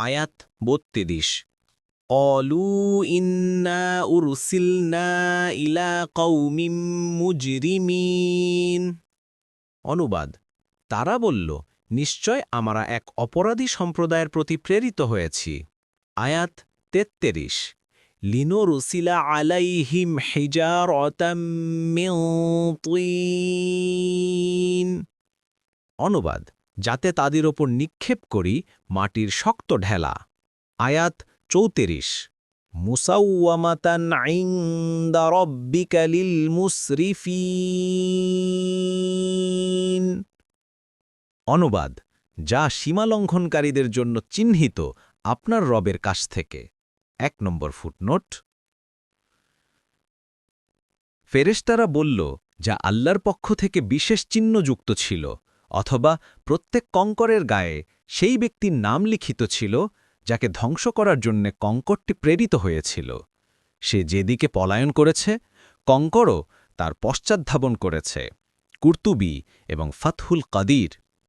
আয়াত বত্রিশ। অলু ইন্না উরসিলনা ইলা কৌমিম মুজরিমিন। অনুবাদ, তারা বলল, নিশ্চয় আমরা এক অপরাধী সম্প্রদায়ের প্রতি প্রেরিত হয়েছি। আয়াত তেত্রিশ। লিনো রুসিলা আলাইহিম হিজার অনুবাদ যাতে তাদের ওপর নিক্ষেপ করি মাটির শক্ত ঢেলা। আয়াত চৌত্রিশ। মুসাউওয়ামাতান ইনদা রব্বিকা লিল মুসরিফিন অনুবাদ, যা সীমালঙ্ঘনকারীদের জন্য চিহ্নিত আপনার রবের কাছ থেকে। এক নম্বর ফুটনোট। ফেরেশতারা বলল, যা আল্লাহর পক্ষ থেকে বিশেষ চিহ্নযুক্ত ছিল অথবা প্রত্যেক কঙ্করের গায়ে সেই ব্যক্তির নাম লিখিত ছিল, যাকে ধ্বংস করার জন্য কঙ্করটি প্রেরিত হয়েছিল। সে যেদিকে পলায়ন করেছে, কঙ্করও তার পশ্চাদ্ধাবন করেছে। কুর্তুবি এবং ফাতহুল কাদির